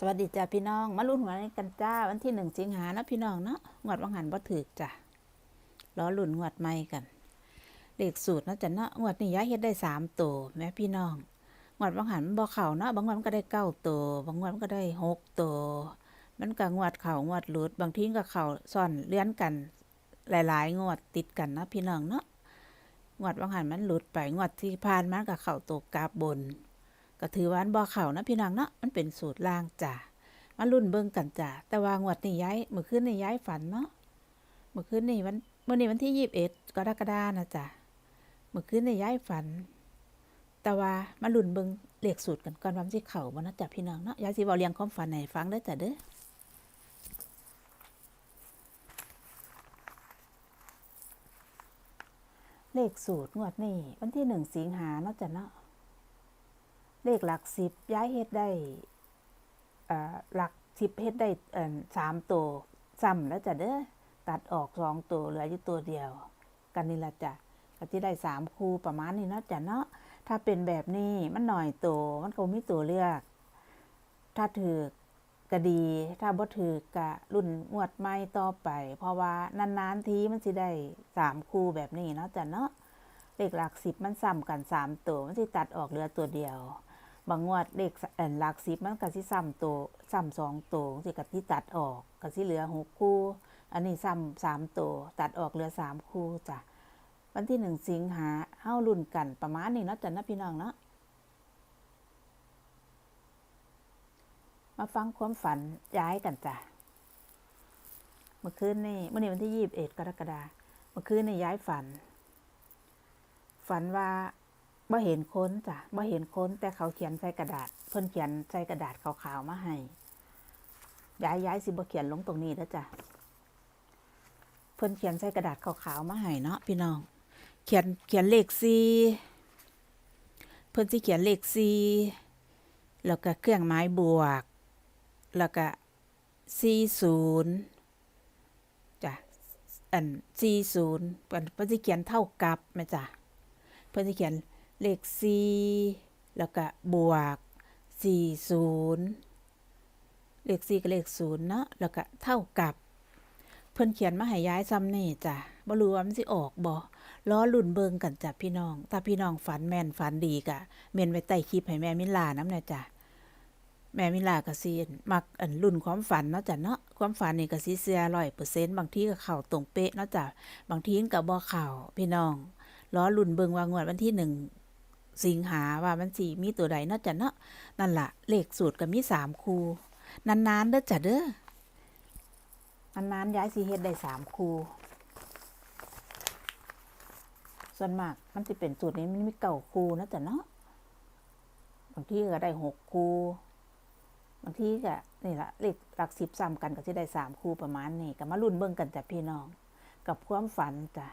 สวัสดีจ้าพี่น้องมาลุ้นหัวกันจ้าวันที่หนึ่งสิงหานะพี่น้องเนาะงวดวังหันบ่ถือจ้ะล้อหลุนงวดใหม่กันเลขสูตรนาะจ้ะเนาะงวดนี้ย้ายเฮ็ดได้สามตัวแม่พี่น้องงวดวังหันมันบ่เข่าเนาะบางงวดมันก็ได้เก้าตัวบางงวดมันก็ได้หกตัวมันก็งวดเข่างวดหลุดบางทีก็เข่าซ่อนเลี้ยนกัน หลาย ๆ งวดติดกันนะพี่น้องเนาะงวดวังหันมันหลุดไปงวดที่ผ่านมันก็เข่าตัวกาบบน ก็ถือว่าอันบ่เข่านะพี่น้องเนาะมันเป็นสูตรล่างจ้ะมารุ่นเบิ่งกันจ้ะแต่ว่างวดนี้ย้ายเมื่อคืนนี้ย้ายฝันเนาะเมื่อคืนนี้วันเมื่อนี้วันที่ยี่สิบเอ็ดกรกฎานะจ้ะเมื่อคืนนี้ย้ายฝัน แต่ว่ามารุ่นเบิ่งเลขสูตรกันก่อนว่ามันสิเข้าบ่นะจ้ะพี่น้องเนาะย้ายสิเว้าเรียงความฝันให้ฟังเด้จ้ะเด้อเลขสูตร งวดนี้วันที่หนึ่งสิงหาเนาะจ้ะเนาะ เลขหลักสิบย้ายเฮ็ดได้หลักสิบเฮ็ดได้สามตัวซ้ำแล้วจะเด้อตัดออกสองตัวเหลืออยู่ตัวเดียว กันนี่ละจ้ะก็จะได้สามคู่ประมาณนี้เนาะจ้ะเนาะถ้าเป็นแบบนี้มันหน่อยตัวมันก็มีตัวเลือก ถ้าถือก็ดี ถ้าบ่ถือกะรุ่นงวดใหม่ต่อไป เพราะว่านานๆทีมันสิได้สามคู่แบบนี้เนาะจ้ะเนาะเลขหลักสิบมันซ้ำกันสามตัวมันสิตัดออกเหลือตัวเดียว บางงวดเลขหลักสิบมันก็สิซ้ำตัวซ้ำสองตัวสิกับที่ตัดออกก็สิเหลือหกคู่ อันนี้ซ้ำสามตัวตัดออกเหลือสามคู่จ้ะวันที่หนึ่งสิงหาเฮ้ารุ่นกันประมาณนี้เนาะจ้ะนะพี่น้องเนาะมาฟังความฝันย้ายกันจ้ะ เมื่อคืนนี่เมื่อนี้วันที่ยี่สิบเอ็ดกรกฎาคมเมื่อคืนนี่ย้ายฝัน ฝันว่า บ่เห็นค้นจ้ะบ่เห็นค้น แต่เขาเขียนใส่กระดาษ เพิ่นเขียนใส่กระดาษขาวๆมาให้ย้ายย้ายสิบ่เขียนลงตรงนี้แล้วจ้ะเพิ่นเขียนใส่กระดาษขาวๆมาให้เนาะพี่น้อง เขียนเขียนเลขสี่เพิ่นสิเขียนเลขสี่แล้วก็เครื่องหมายบวก แล้วก็สี่ศูนย์จ้ะอันสี่ศูนย์เพิ่นเพิ่นสิเขียนเท่ากับแม่จ้ะเพิ่นสิเขียน เลขสี่แล้วก็บวกสี่ศูนย์เลขสี่กับเลขศูนย์เนาะแล้วก็เท่ากับ เพิ่นเขียนมาให้ย้ายซ้ำนี่จ้ะบ่รู้ว่ามันสิออกบ่ล้อลุ่นเบิงกันจ้ะพี่น้อง ถ้าพี่น้องฝันแม่นฝันดีกะเมนไว้ใต้คลิปให้แม่มิลาน้ำน่ะจ้ะแม่มิลาก็สิมักอันรุ่นความฝันเนาะจ้ะเนาะความฝันนี่ก็สิเสีย100%บางทีก็เข้าตรงเป๊ะเนาะจ้ะบางทีมันก็บ่เข้าพี่น้องล้อลุ่นเบิงว่างวดวันที่หนึ่ง สิงหาว่ามันสีมีตัวใดเนาะจ้ะเนาะนั่นละเลขสูตรก็มีสามคูนานๆเด้อจ้ะเด้อนานๆย้ายสีเฮ็ดได้สามคูส่วนมากมันจะเป็นสูตรนี้มันมีเก่าคูนะจ้ะเนาะบางทีก็ได้หกคูบางทีก็นี่ละเลขหลักสิบซ้ำกันก็จะได้สามคูประมาณนี้ก็มาลุ่นเบิ่งกันจ้ะพี่น้อง กับความฝันจ้ะ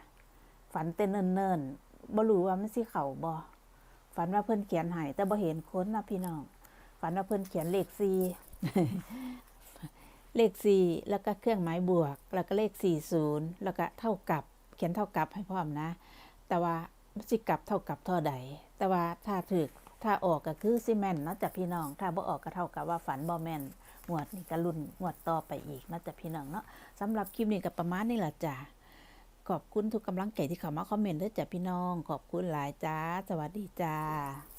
ฝันแต่เนิ่นๆบ่รู้ว่ามันสิเข้าบ่ ฝันว่าเพิ่อนเขียนให้แต่บ่เห็นคนนะพี่น้อง ฝันว่าเพิ่อนเขียนเลขสี่เลขสี่แล้วก็เครื่องหมายบวก แล้วก็เลขสี่ศูนย์แล้วก็เท่ากับ เขียนเท่ากับให้พร้อมนะ แต่ว่ามันสิกับเท่ากับเท่าใด แต่ว่าถ้าถูกถ้าออกก็คือสิแม่นเนาะจ้ะพี่น้อง ถ้าบ่ออกก็เท่ากับว่าฝันบ่แม่นงวดนี้ก็ลุ้นงวดต่อไปอีกนาะจ้ะพี่น้องเนาะสำหรับคลิปนี้ก็ประมาณนี้ล่ะจ้ะ ขอบคุณทุกกำลังใจที่เข้ามาคอมเมนต์ด้วยจ้ะพี่น้อง ขอบคุณหลายจ้า สวัสดีจ้า